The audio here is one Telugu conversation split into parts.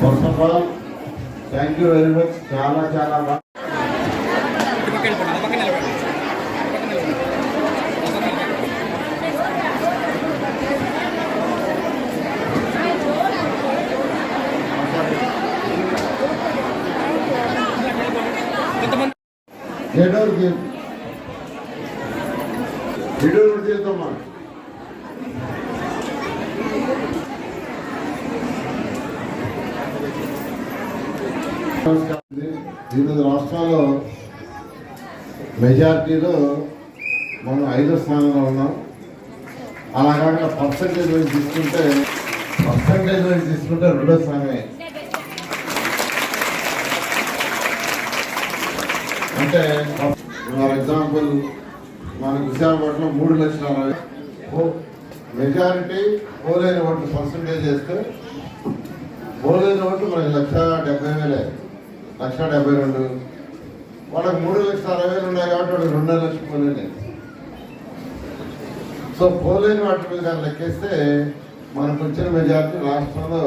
First of all thank you very much చాలా చాలా బాగా. ఇటు పక్క వివిధ రాష్ట్రాల్లో మెజార్టీలో మనం ఐదో స్థానంలో ఉన్నాం. అలా కాకుండా పర్సంటేజ్ వైజ్ తీసుకుంటే పర్సంటేజ్ వైజ్ తీసుకుంటే రెండో స్థానమే. అంటే ఫర్ ఎగ్జాంపుల్ మన విశాఖపట్నం మూడు లక్షల అరవై ఓ- మెజారిటీ పోలేని ఓట్లు పర్సంటేజ్ చేస్తే పోలేని ఓట్లు మనకి లక్ష లక్ష డెబ్బై రెండు. వాళ్ళకి మూడు లక్షల అరవై వేలు ఉన్నాయి కాబట్టి వాళ్ళకి రెండున్నర లక్షలు పోలేని సో పోలేని వాటి మీద కానీ లెక్కేస్తే మనకు వచ్చిన మెజార్టీ రాష్ట్రంలో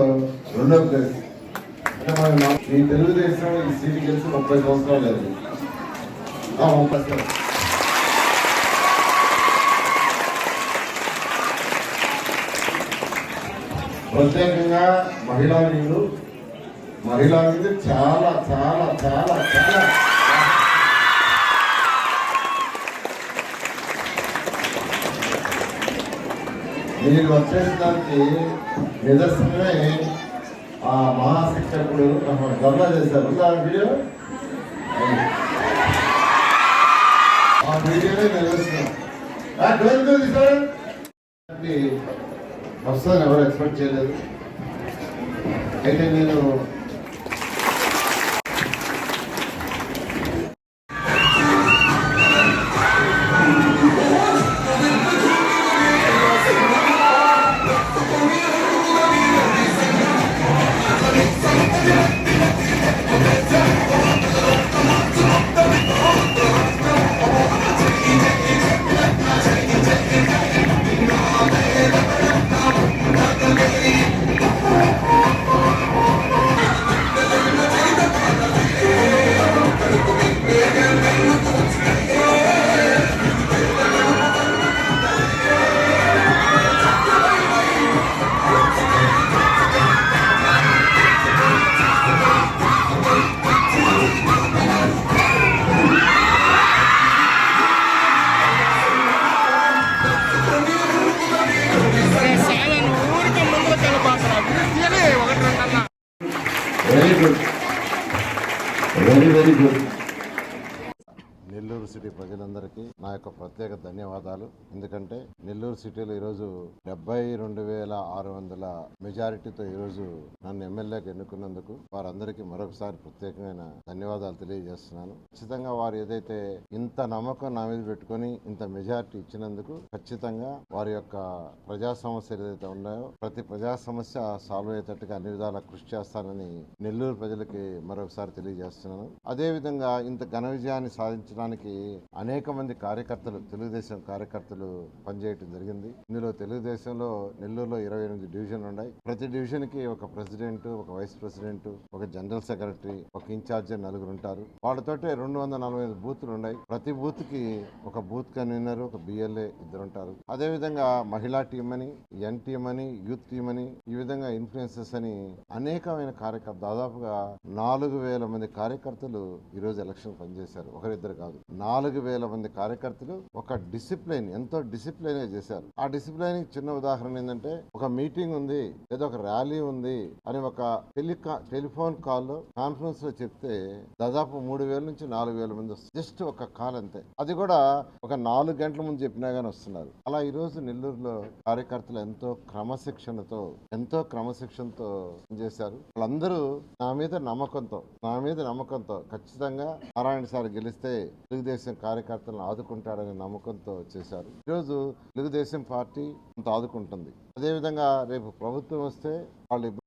రెండవ ప్లేస్. అంటే మనం ఈ తెలుగుదేశం ఈ సీటు గెలిచి ముప్పై సంవత్సరాలు లేదు. ముప్పై ప్రత్యేకంగా మహిళా నీళ్ళు మహిళా అనేది చాలా చాలా చాలా చాలా మీరు వచ్చేసరికి నిదర్శనమే ఆ మహాశిక్షకుడు గమలా చేశారు. ఉందా వీడియో? ఆ వీడియోనే నిదర్శనం. ఆ, వస్తుందని ఎవరు ఎక్స్పెక్ట్ చేయలేదు. అయితే నేను very very good Nellore city ప్రజలందరికీ నా యొక్క ప్రత్యేక ధన్యవాదాలు. ఎందుకంటే నెల్లూరు సిటీలో ఈరోజు డెబ్బై రెండు వేల ఆరు వందల మెజారిటీతో ఈరోజు నన్ను ఎమ్మెల్యేకి ఎన్నుకున్నందుకు వారందరికీ మరొకసారి ప్రత్యేకమైన ధన్యవాదాలు తెలియజేస్తున్నాను. ఖచ్చితంగా వారు ఏదైతే ఇంత నమ్మకం నా మీద పెట్టుకొని ఇంత మెజారిటీ ఇచ్చినందుకు ఖచ్చితంగా వారి యొక్క ప్రజా సమస్యలు ఏదైతే ఉన్నాయో ప్రతి ప్రజా సమస్య సాల్వ్ అయ్యేటట్టుగా అన్ని విధాలా కృషి చేస్తానని నెల్లూరు ప్రజలకి మరొకసారి తెలియజేస్తున్నాను. అదేవిధంగా ఇంత ఘన విజయాన్ని సాధించడానికి అనేక మంది కార్యకర్తలు తెలుగుదేశం కార్యకర్తలు పనిచేయటం జరిగింది. ఇందులో తెలుగుదేశంలో నెల్లూరులో ఇరవై ఎనిమిది డివిజన్లు ఉన్నాయి. ప్రతి డివిజన్కి ఒక ప్రెసిడెంట్ ఒక వైస్ ప్రెసిడెంట్ ఒక జనరల్ సెక్రటరీ ఒక ఇన్ఛార్జ్ నలుగురు ఉంటారు. వాళ్ళతోటే రెండు వందల నలభై ఐదు బూత్లు ఉన్నాయి. ప్రతి బూత్కి ఒక బూత్ కన్వీనర్ ఒక బిఎల్ఏ ఇద్దరు ఉంటారు. అదేవిధంగా మహిళా టీం అని ఎన్ టీం అని యూత్ టీం అని ఈ విధంగా ఇన్ఫ్లుయెన్సెస్ అని అనేకమైన కార్యకర్త దాదాపుగా నాలుగు వేల మంది కార్యకర్తలు ఈరోజు ఎలక్షన్ పనిచేశారు. ఒకరిద్దరు కాదు నాలుగు నాలుగు వేల మంది కార్యకర్తలు ఒక డిసిప్లిన్ ఎంతో డిసిప్లిన్ చేశారు. ఆ డిసిప్లిన్ చిన్న ఉదాహరణ ఏంటంటే ఒక మీటింగ్ ఉంది లేదా ఒక ర్యాలీ ఉంది అని ఒక టెలికా టెలిఫోన్ కాల్లో కాన్ఫరెన్స్లో చెప్తే దాదాపు మూడు వేల నుంచి నాలుగు వేల మంది వస్తారు. జస్ట్ ఒక కాల్ అంతే. అది కూడా ఒక నాలుగు గంటల ముందు చెప్పినా గానీ వస్తున్నారు. అలా ఈ రోజు నెల్లూరులో కార్యకర్తలు ఎంతో క్రమశిక్షణతో ఎంతో క్రమశిక్షణతో చేశారు వాళ్ళందరూ నా మీద నమ్మకంతో నా మీద నమ్మకంతో ఖచ్చితంగా నారాయణ సార్ గెలిస్తే తెలుగుదేశం కార్యకర్తలను ఆదుకుంటాడనే నమ్మకంతో చేశారు. ఈరోజు తెలుగుదేశం పార్టీ అంత ఆదుకుంటుంది. అదేవిధంగా రేపు ప్రభుత్వం వస్తే వాళ్ళు